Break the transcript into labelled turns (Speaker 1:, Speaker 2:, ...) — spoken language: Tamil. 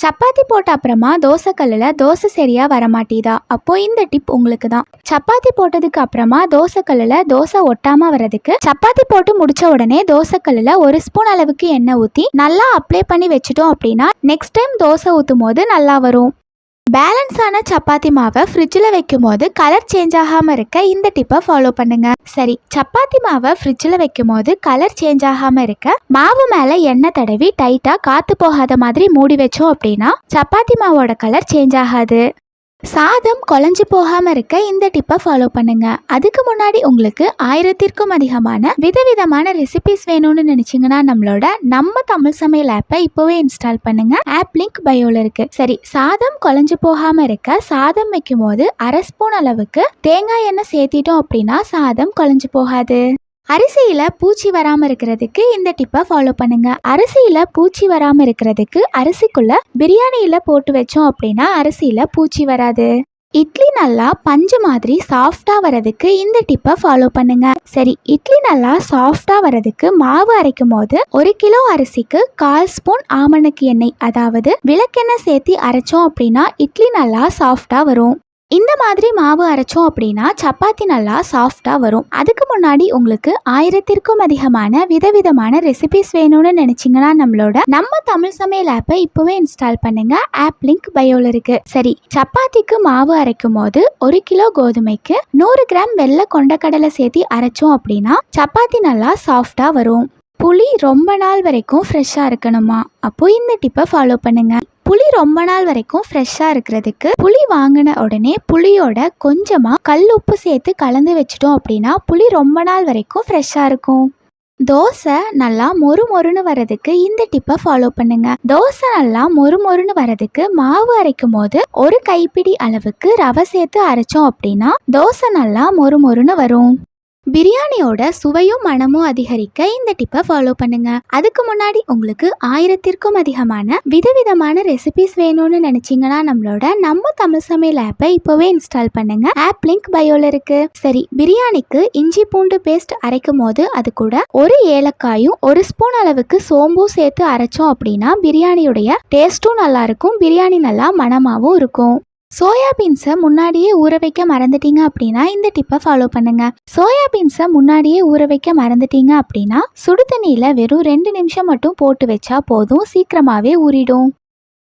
Speaker 1: சப்பாத்தி போட்ட அப்புறமா தோசை கல்லில் தோசை சரியாக வரமாட்டேதா? அப்போ இந்த டிப் உங்களுக்கு தான் சப்பாத்தி போட்டதுக்கு அப்புறமா தோசை கல்லில் தோசை ஒட்டாமல் வர்றதுக்கு சப்பாத்தி போட்டு முடிச்ச உடனே தோசை கல்லில் ஒரு ஸ்பூன் அளவுக்கு எண்ணெய் ஊற்றி நல்லா அப்ளை பண்ணி வச்சிட்டோம் அப்படின்னா நெக்ஸ்ட் டைம் தோசை ஊற்றும் போது நல்லா வரும். பேலன்ஸான சப்பாத்தி மாவை ஃப்ரிட்ஜில் வைக்கும் போது கலர் சேஞ்ச் ஆகாமல் இருக்க இந்த டிப்பை ஃபாலோ பண்ணுங்க. சரி சப்பாத்தி மாவை ஃப்ரிட்ஜில் வைக்கும் போது கலர் சேஞ்ச் ஆகாமல் இருக்க மாவு மேலே எண்ணெய் தடவி டைட்டாக காற்று போகாத மாதிரி மூடி வச்சோம் அப்படின்னா சப்பாத்தி மாவோட கலர் சேஞ்ச் ஆகாது. சாதம் கொலைஞ்சு போகாமல் இருக்க இந்த டிப்பை ஃபாலோ பண்ணுங்க. அதுக்கு முன்னாடி உங்களுக்கு ஆயிரத்திற்கும் அதிகமான விதவிதமான ரெசிபிஸ் வேணும்னு நினைச்சீங்கன்னா நம்மளோட நம்ம தமிழ் சமையல் ஆப்பை இப்போவே இன்ஸ்டால் பண்ணுங்க. ஆப் லிங்க் பயோல இருக்கு. சரி சாதம் கொலைஞ்சு போகாம இருக்க சாதம் வைக்கும் போது அரை ஸ்பூன் அளவுக்கு தேங்காய் எண்ணெய் சேர்த்திட்டோம் அப்படின்னா சாதம் குழஞ்சு போகாது. அரிசியில பூச்சி வராம இருக்கிறதுக்கு இந்த டிப்பை ஃபாலோ பண்ணுங்க. அரிசியில பூச்சி வராம இருக்கிறதுக்கு அரிசிக்குள்ள பிரியாணியில போட்டு வச்சோம் அப்படின்னா அரிசியில பூச்சி வராது. இட்லி நல்லா பஞ்சு மாதிரி சாஃப்டா வரதுக்கு இந்த டிப்பை ஃபாலோ பண்ணுங்க. சரி இட்லி நல்லா சாஃப்டா வரதுக்கு மாவு அரைக்கும் போது ஒரு கிலோ அரிசிக்கு கால் ஸ்பூன் ஆமணக்கு எண்ணெய் அதாவது விளக்கெண்ணெய் சேர்த்து அரைச்சோம் அப்படின்னா இட்லி நல்லா சாஃப்டா வரும். இந்த மாதிரி மாவு அரைச்சோம் அப்படின்னா சப்பாத்தி நல்லா சாஃப்டாக வரும். அதுக்கு முன்னாடி உங்களுக்கு ஆயிரத்திற்கும் அதிகமான விதவிதமான ரெசிபிஸ் வேணும்னு நினைச்சிங்கன்னா நம்மளோட நம்ம தமிழ் சமையல் ஆப்பை இப்போவே இன்ஸ்டால் பண்ணுங்க. ஆப் லிங்க் பயோல இருக்கு. சரி சப்பாத்திக்கு மாவு அரைக்கும் போது ஒரு கிலோ கோதுமைக்கு நூறு கிராம் வெள்ளை கொண்டக்கடலை சேர்த்து அரைச்சோம் அப்படின்னா சப்பாத்தி நல்லா சாஃப்டாக வரும். புளி ரொம்ப நாள் வரைக்கும் ஃப்ரெஷ்ஷாக இருக்கணுமா? அப்போ இந்த டிப்பை ஃபாலோ பண்ணுங்க. புளி ரொம்ப நாள் வரைக்கும் ஃப்ரெஷ்ஷாக இருக்கிறதுக்கு புளி வாங்கின உடனே புளியோட கொஞ்சமாக கல் உப்பு சேர்த்து கலந்து வச்சிட்டோம் அப்படின்னா புளி ரொம்ப நாள் வரைக்கும் ஃப்ரெஷ்ஷாக இருக்கும். தோசை நல்லா மொறு மொறுன்னு வரதுக்கு இந்த டிப்பை ஃபாலோ பண்ணுங்க. தோசை நல்லா மொறு மொறுன்னு வரதுக்கு மாவு அரைக்கும் போது ஒரு கைப்பிடி அளவுக்கு ரவை சேர்த்து அரைச்சோம் அப்படின்னா தோசை நல்லா மொறு மொறுன்னு வரும். பிரியாணியோட சுவையும் மனமும் அதிகரிக்க இந்த டிப்பை ஃபாலோ பண்ணுங்க. அதுக்கு முன்னாடி உங்களுக்கு ஆயிரத்திற்கும் அதிகமான விதவிதமான ரெசிபிஸ் வேணும்னு நினைச்சீங்கன்னா நம்மளோட நம்ம தமிழ் சமையல் ஆப்பை இப்போவே இன்ஸ்டால் பண்ணுங்க. ஆப் லிங்க் பயோல இருக்கு. சரி பிரியாணிக்கு இஞ்சி பூண்டு பேஸ்ட் அரைக்கும் போது அது கூட ஒரு ஏலக்காயும் ஒரு ஸ்பூன் அளவுக்கு சோம்பும் சேர்த்து அரைச்சோம் அப்படின்னா பிரியாணியுடைய டேஸ்ட்டும் நல்லா இருக்கும் பிரியாணி நல்லா மனமாகவும் இருக்கும். சோயா பீன்ஸை முன்னாடியே ஊற வைக்க மறந்துட்டீங்க அப்படின்னா இந்த டிப்பை ஃபாலோ பண்ணுங்க. சோயா பீன்ஸை முன்னாடியே ஊற வைக்க மறந்துட்டீங்க அப்படின்னா சுடு தண்ணியில் வெறும் ரெண்டு நிமிஷம் மட்டும் போட்டு வச்சா போதும். சீக்கிரமாகவே ஊறிடும்.